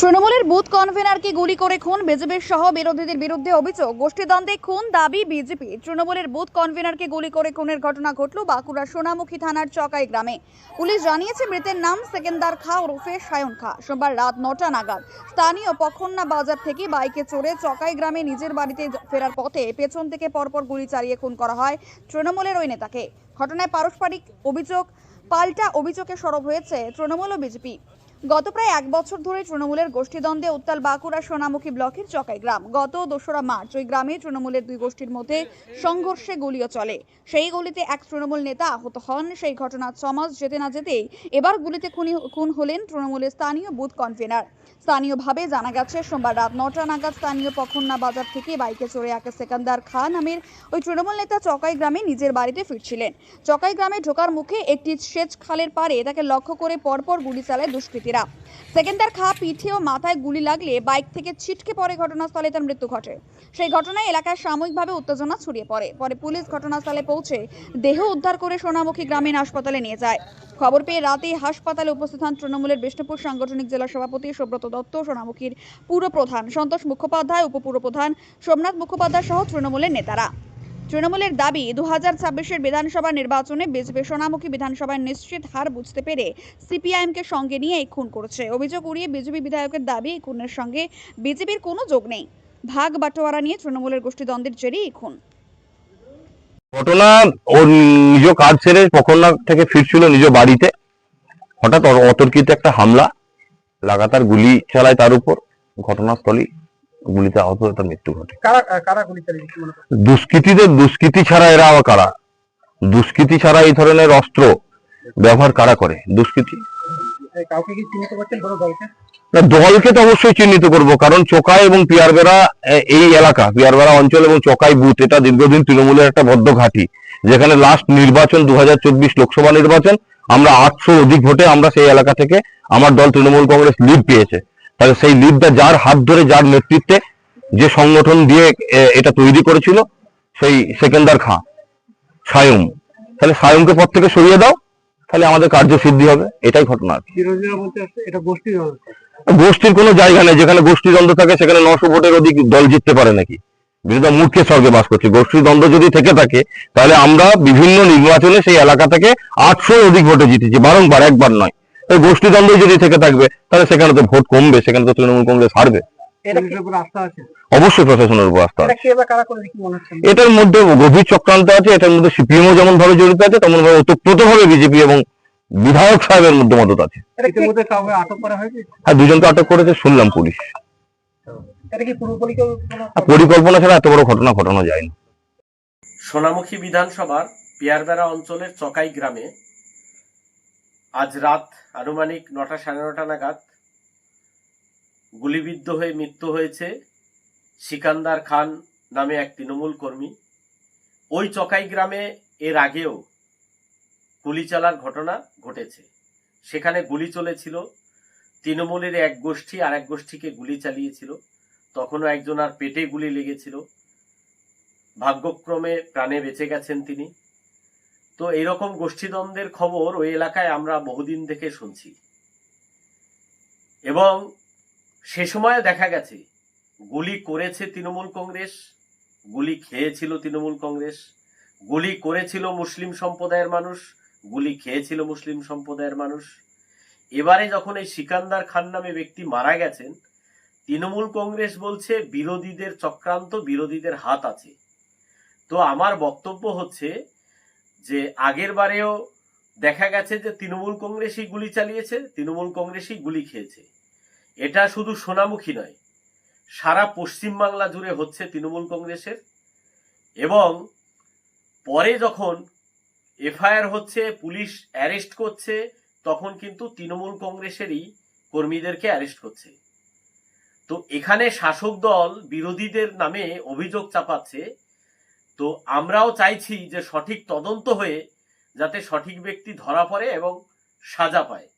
তৃণমূলের বুথ কনভেনারকে গুলি করে খুন বিজেপির সহ বিরোধীদের বিরুদ্ধে অভিযোগ। গোষ্ঠীদ্বন্দ্বে খুন দাবি বিজেপি। তৃণমূলের বুথ কনভেনারকে গুলি করে খুনের ঘটনা ঘটল বাঁকুড়া সোনামুখী থানার চকাই গ্রামে। পুলিশ জানিয়েছে মৃতের নাম সেকেন্দার খা ওরফে সায়ন খা। সোমবার রাত নটা নাগাদ স্থানীয় পখন্না বাজার থেকে বাইকে চড়ে চকাই গ্রামে নিজের বাড়িতে ফেরার পথে পেছন থেকে পরপর গুলি চালিয়ে খুন করা হয় তৃণমূলের ওই নেতাকে। ঘটনায় পারস্পরিক অভিযোগ পাল্টা অভিযোগে সরব হয়েছে তৃণমূল ও বিজেপি। গত প্রায় এক বছর ধরে তৃণমূলের গোষ্ঠীদ্বন্দ্বে উত্তাল বাঁকুড়া সোনামুখী ব্লকের চকাই গ্রাম গত দোসরা মার্চ ওই গ্রামে তৃণমূলের দুই গোষ্ঠীর মধ্যে সংঘর্ষে গুলিও চলে। সেই গুলিতে এক তৃণমূল নেতা আহত হন। সেই ঘটনা ছমাস যেতে না যেতেই এবার গুলিতে খুনি খুন হলেন তৃণমূলের স্থানীয় বুথ কনভেনার। স্থানীয়ভাবে জানা গেছে, সোমবার রাত নটা নাগাদ স্থানীয় পখন্না বাজার থেকে বাইকে চড়ে একে সেকান্দার খা নামের ওই তৃণমূল নেতা চকাই গ্রামে নিজের বাড়িতে ফিরছিলেন। চকাই গ্রামে ঢোকার মুখে একটি সেচ খালের পারে তাকে লক্ষ্য করে পরপর গুলি চালায় দুষ্কৃতীরা সেকেন্দার খা পিঠে ও মাথায় গুলি লাগলে বাইক থেকে ছিটকে পড়ে ঘটনাস্থলে তার মৃত্যু ঘটে। সেই ঘটনায় এলাকায় সাময়িকভাবে উত্তেজনা ছড়িয়ে পড়ে। পরে পুলিশ ঘটনাস্থলে পৌঁছে দেহ উদ্ধার করে সোনামুখী গ্রামীণ হাসপাতালে নিয়ে যায়। খবর পেয়ে রাতেই হাসপাতালে উপস্থিত হন তৃণমূলের বিষ্ণুপুর সাংগঠনিক জেলা সভাপতি সুব্রত দত্ত, সোনামুখীর পুরপ্রধান সন্তোষ মুখোপাধ্যায়, উপপুরপ্রধান সোমনাথ মুখোপাধ্যায় সহ তৃণমূলের নেতারা। তৃণমূলের দাবি দু হাজার ছাব্বিশের বিধানসভা নির্বাচনে বিজেপি সোনামুখী বিধানসভায় নিশ্চিত হার বুঝতে পেরে সিপিআইএমকে সঙ্গে নিয়ে এই খুন করেছে। অভিযোগ উড়িয়ে বিজেপি বিধায়কের দাবি, এই খুনের সঙ্গে বিজেপির কোনো যোগ নেই। ভাগ বাটোয়ারা নিয়ে তৃণমূলের গোষ্ঠীদ্বন্দ্বের জেরেই এই খুন। ঘটনা ওর নিজ কাজ ছেড়ে পকন্না থেকে ফিরছিল নিজ বাড়িতে। হঠাৎ অতর্কিত একটা হামলা, লাগাতার গুলি চালায় তার উপর। ঘটনাস্থলেই গুলিতে আহত হয়ে তার মৃত্যু ঘটে দুষ্কৃতীদের দুষ্কৃতি ছাড়া এরা আবার কারা? দুষ্কৃতি ছাড়া এই ধরনের অস্ত্র ব্যবহার কারা করে? দুষ্কৃতি? না দলকে তো অবশ্যই চিহ্নিত করব কারণ চোকাই এবং পিয়ারবেড়া এই এলাকা পিয়ারবেড়া অঞ্চল এবং চোকাই বুথ এটা দীর্ঘদিন তৃণমূলের একটা বদ্ধ ঘাঁটি। যেখানে লাস্ট নির্বাচন দু হাজার চব্বিশ লোকসভা নির্বাচন আমরা আটশো অধিক ভোটে আমরা সেই এলাকা থেকে আমার দল তৃণমূল কংগ্রেস লিড পেয়েছে। তাহলে সেই লিডটা যার হাত ধরে যার নেতৃত্বে যে সংগঠন দিয়ে এটা তৈরি করেছিল সেই সেকেন্দার খাঁ সায়ম। তাহলে সায়মকে পর থেকে সরিয়ে দাও তাহলে আমাদের কার্যসিদ্ধি হবে এটাই ঘটনা গোষ্ঠীর কোনো জায়গা নেই যেখানে গোষ্ঠী দ্বন্দ্ব থাকে সেখানে নশো ভোটের অধিক দল জিততে পারে নাকি। বিরোধী মূর্খের স্বর্গে বাস করছে। গোষ্ঠী দ্বন্দ্ব যদি থেকে থাকে তাহলে আমরা বিভিন্ন নির্বাচনে সেই এলাকা থেকে আটশো অধিক ভোটে জিতেছি বারংবার একবার নয়। এই গোষ্ঠী দ্বন্দ্ব যদি থেকে থাকবে তাহলে সেখানে তো ভোট কমবে সেখানে তো তৃণমূল কংগ্রেস হারবে। এটা উপর আস্থা আছে? অবশ্যই প্রশাসনের উপর আস্থা আছে। কে বা কারা করে কি মনে হচ্ছে? এটার মধ্যে গভীর চক্রান্ত আছে এটার মধ্যে সিপিএমও যেমন ভাবে জড়িত আছে তেমন ভাবে ওতপ্রোত ভাবে বিজেপি এবং বিধায়ক সাহেবের মধ্যে মদত আছে। এটা ইতিমধ্যে কাউকে আটক করা হয়েছে? আর দুজনকে আটক করেছে শুনলাম পুলিশ। পরিকল্পনা? পরিকল্পনা ছাড়া এত বড় ঘটনা ঘটানো যায় না সোনামুখী বিধানসভার পিয়ারবেড়া অঞ্চলের চকাই গ্রামে আজ রাত আনুমানিক নটা সাড়ে নটা নাগাদ গুলিবিদ্ধ হয়ে মৃত্যু হয়েছে সিকান্দার খান নামে এক তৃণমূল কর্মী। ওই চকাই গ্রামে এর আগেও গুলি চালার ঘটনা ঘটেছে। সেখানে গুলি চলেছিল, তৃণমূলের এক গোষ্ঠী আর এক গোষ্ঠীকে গুলি চালিয়েছিল। তখনও একজন আর পেটে গুলি লেগেছিল। ভাগ্যক্রমে প্রাণে বেঁচে গেছেন তিনি। তো এইরকম গোষ্ঠীদ্বন্দ্বের খবর ওই এলাকায় আমরা বহুদিন থেকে শুনছি। এবং সে সময় দেখা গেছে, গুলি করেছে তৃণমূল কংগ্রেস, গুলি খেয়েছিল তৃণমূল কংগ্রেস, গুলি করেছিল মুসলিম সম্প্রদায়ের মানুষ, গুলি খেয়েছিল মুসলিম সম্প্রদায়ের মানুষ। এবারে যখন এই সিকান্দার খান নামে ব্যক্তি মারা গেছেন, তৃণমূল কংগ্রেস বলছে বিরোধীদের চক্রান্ত, বিরোধীদের হাত আছে। তো আমার বক্তব্য হচ্ছে যে আগের বারেও দেখা গেছে যে তৃণমূল কংগ্রেসই গুলি চালিয়েছে, তৃণমূল কংগ্রেসই গুলি খেয়েছে। এটা শুধু সোনামুখী নয়, সারা পশ্চিমবাংলা জুড়ে হচ্ছে তৃণমূল কংগ্রেসের। এবং পরে যখন এফআইআর হচ্ছে, পুলিশ অ্যারেস্ট করছে, তখন কিন্তু তৃণমূল কংগ্রেসেরই কর্মীদেরকে অ্যারেস্ট করছে। তো এখানে শাসক দল বিরোধীদের নামে অভিযোগ চাপাচ্ছে তো আমরাও চাইছি যে সঠিক তদন্ত হয়ে যাতে সঠিক ব্যক্তি ধরা পড়ে এবং সাজা পায়।